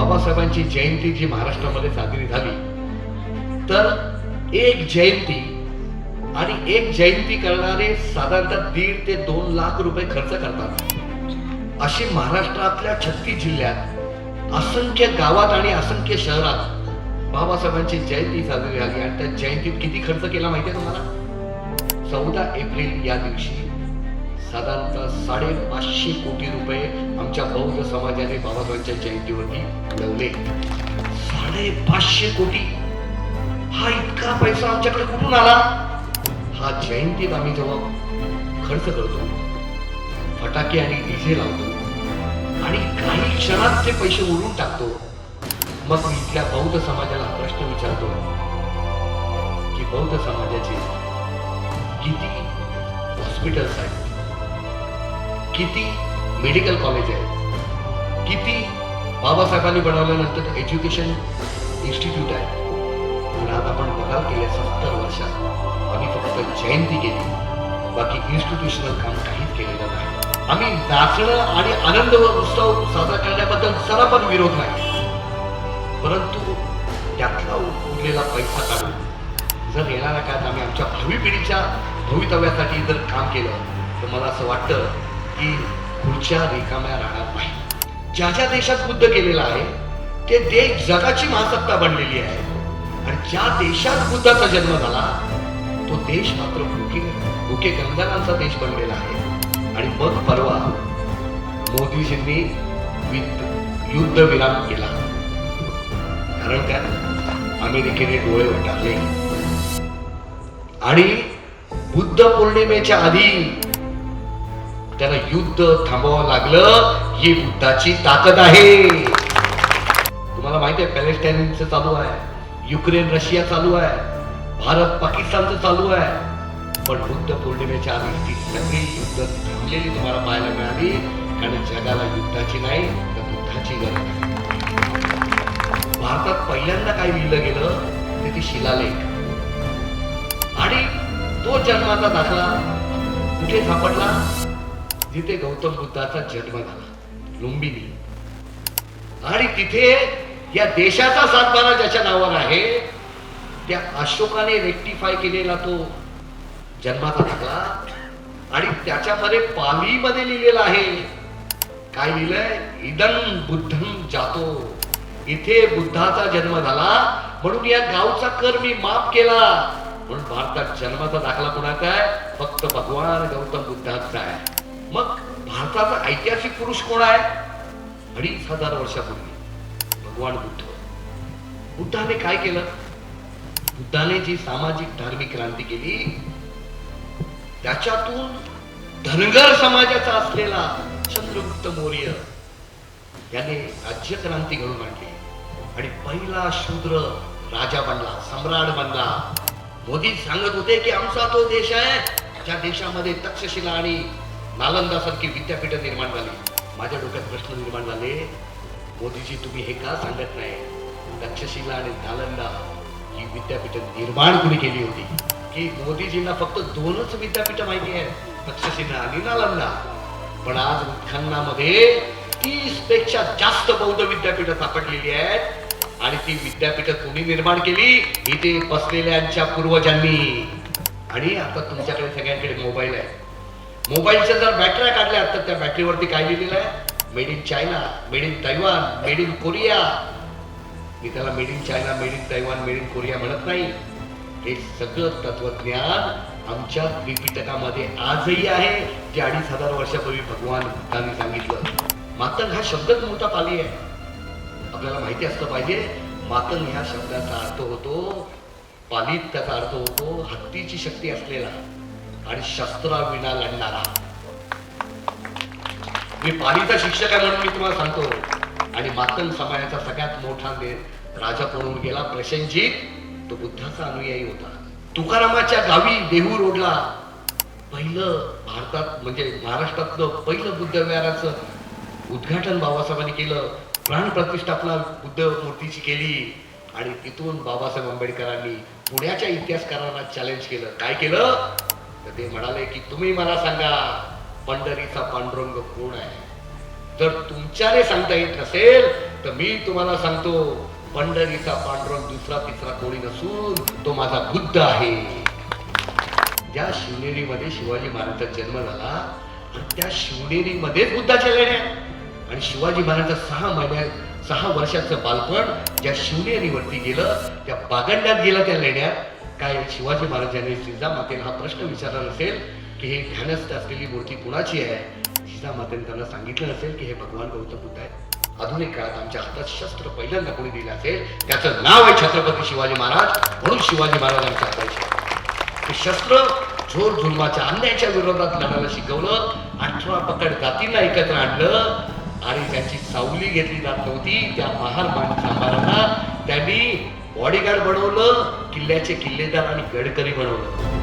बाबासाहेबांची जयंती जी महाराष्ट्रामध्ये साजरी झाली तर एक जयंती आणि एक जयंती करणारे साधारणतः दीड ते दोन लाख रुपये खर्च करतात. अशी महाराष्ट्रातल्या छत्तीस जिल्ह्यात असंख्य गावात आणि असंख्य शहरात बाबासाहेबांची जयंती साजरी झाली आणि त्या जयंतीत किती खर्च केला माहिती आहे तुम्हाला? चौदा एप्रिल या दिवशी. साधारणतः साडेपाचशे कोटी रुपये आमच्या बौद्ध समाजाने बाबासाहेबांच्या जयंतीवरती मिळवले साडेपाचशे कोटी? हा इतका पैसा आमच्याकडे कुठून आला? हा जयंतीत आम्ही जेव्हा खर्च करतो फटाके आणि डीजे लावतो आणि काही क्षणात ते पैसे उडून टाकतो मग मी इथल्या बौद्ध समाजाला प्रश्न विचारतो की बौद्ध समाजाचे किती हॉस्पिटल्स आहेत? किती मेडिकल कॉलेज आहेत? किती बाबासाहेबांनी बनवल्यानंतर एज्युकेशन इन्स्टिट्यूट आहे? पण आता आपण बघाल गेल्या सत्तर वर्षात. आम्ही फक्त जयंती केली. बाकी इन्स्टिट्यूशनल काम काहीच केलेलं नाही. आम्ही नाचणं आणि आनंद व उत्सव साजरा करण्याबद्दल जरा पण विरोध नाही. परंतु त्यातला उरलेला पैसा काढून जर येणाऱ्या काळात आम्ही आमच्या भावी पिढीच्या भवितव्यासाठी जर काम केलं तर मला असं वाटतं की खुर्च्या रिकाम्या राहणार नाही. ज्या ज्या देशात बुद्ध केलेला आहे ते देश जगाची महासत्ता बनलेली आहे. आणि ज्या देशात बुद्धाचा जन्म झाला तो देश मात्र भुके भुके गंगारांचा देश बनलेला आहे. आणि मग परवा मोदीजींनी युद्ध विराम केला. कारण त्यात अमेरिकेने डोळे वटारले आणि बुद्ध पौर्णिमेच्या आधी त्याला युद्ध थांबवावं लागलं ही बुद्धाची ताकद आहे. तुम्हाला माहिती आहे पॅलेस्टाईनचं चालू आहे युक्रेन रशिया चालू आहे भारत पाकिस्तानचं चालू आहे. पण बुद्ध पौर्णिमेच्या आधी ती सगळी युद्ध थांबलेली तुम्हाला पाहायला मिळाली कारण जगाला युद्धाची नाही तर बुद्धाची गरज आहे. भारतात पहिल्यांदा काय लिहिलं गेलं ते ती शिलालेख. आणि तो जन्माचा दाखला कुठे सापडला? जिथे गौतम बुद्धाचा जन्म झाला लुंबिनी. आणि तिथे या देशाचा सातबारा ज्याच्या नावावर आहे त्या अशोकाने रेक्टिफाय केलेला तो जन्माचा दाखला. आणि त्याच्यामध्ये पालीमध्ये लिहिलेलं आहे काय लिहिलंय? इदन बुद्धम जातो. इथे बुद्धाचा जन्म झाला म्हणून या गावचा कर मी माफ केला. म्हणून भारतात जन्माचा दाखला कोणाचा आहे? फक्त भगवान गौतम बुद्धाचा आहे. मग भारताचा ऐतिहासिक पुरुष कोण आहे? अडीच हजार वर्षापूर्वी. भगवान बुद्ध. बुद्धाने काय केलं? बुद्धाने जी सामाजिक धार्मिक क्रांती केली त्याच्यातून धनगर समाजाचा असलेला चंद्रगुप्त मौर्य याने राज्य क्रांती घडून आणली. आणि पहिला शूद्र राजा बनला सम्राट बनला. मोदी सांगत होते की आमचा तो देश आहे ज्या देशामध्ये तक्षशिला आणि नालंदा सारखी विद्यापीठ निर्माण झाली. माझ्या डोक्यात प्रश्न निर्माण झाले. मोदीजी तुम्ही हे का सांगत नाही? तक्षशिला आणि नालंदा ही विद्यापीठ निर्माण कुणी केली होती? की मोदीजींना फक्त दोनच विद्यापीठ माहिती आहेत तक्षशिला आणि नालंदा. पण आज उत्खननामध्ये तीसपेक्षा जास्त बौद्ध विद्यापीठ सापडलेली आहेत आणि ती विद्यापीठ कोणी निर्माण केली? इथे बसलेल्यांच्या पूर्वजांनी. आणि आता तुमच्याकडे सगळ्यांकडे मोबाईल आहे. मोबाईलच्या जर बॅटऱ्या काढल्या तर त्या बॅटरीवरती काय लिहिलेलं आहे? Made in China made in Taiwan made in Korea मी त्याला made in China made in Taiwan made in Korea म्हणत नाही. हे सगळं तत्वज्ञान आमच्या त्रिपिटकामध्ये आजही आहे जे अडीच हजार वर्षापूर्वी भगवान बुद्धांनी सांगितलं. मातंग हा शब्दच मोठा पाली आहे. आपल्याला माहिती असलं पाहिजे मातंग ह्या शब्दाचा अर्थ होतो पालीत त्याचा अर्थ होतो हत्तीची शक्ती असलेला. आणि शस्त्राविना लढणारा. मी पालीचा शिक्षक आहे म्हणून मी तुम्हाला सांगतो. आणि मातन समाजाचा सगळ्यात मोठा राजा करून गेला. प्रशंजित तो बुद्धाचा अनुयायी होता. तुकारामाच्या गावी देहू रोडला पहिलं भारतात म्हणजे महाराष्ट्रातलं पहिलं बुद्ध विहाराचं उद्घाटन बाबासाहेबांनी केलं. प्राण प्रतिष्ठापना बुद्ध मूर्तीची केली. आणि तिथून बाबासाहेब आंबेडकरांनी पुण्याच्या इतिहासकारांना चॅलेंज केलं. काय केलं? तर ते म्हणाले की तुम्ही मला सांगा पंढरीचा पांडुरंग कोण आहे? जर तुमच्याने सांगता येत नसेल तर मी तुम्हाला सांगतो पंढरीचा पांडुरंग दुसरा तिसरा कोणी नसून तो माझा बुद्ध आहे. ज्या शिवनेरीमध्ये शिवाजी महाराजांचा जन्म झाला आणि त्या शिवनेरीमध्येच बुद्धाच्या लेण्या आणि शिवाजी महाराजांचं सहा महिन्या सहा वर्षाचं बालपण ज्या शिवनेरीवरती गेलं त्या बागंड्यात गेलं त्या लेण्यात काय शिवाजी महाराजांनी जिजामातेला हा प्रश्न विचारला नसेल की हे ध्यानस्थ असलेली मूर्ती कुणाची आहे? जिजामातेने त्यांना सांगितलं नसेल की हे भगवान गौतम बुद्ध आहे आधुनिक काळात आमच्या हातात शस्त्र पहिल्यांदा कोणी दिलं असेल त्याचं नाव आहे छत्रपती शिवाजी महाराज म्हणून शिवाजी महाराजांच्या हाताचे ते शस्त्र झोर झुलमाच्या अन्यायाच्या विरोधात लढायला शिकवलं अठरा पकड जातींना एकत्र आणलं आणि त्यांची सावली घेतली जात नव्हती. त्या महार सांभारांना त्यांनी बॉडीगार्ड बनवलं. किल्ल्याचे किल्लेदार आणि गडकरी बनवलं.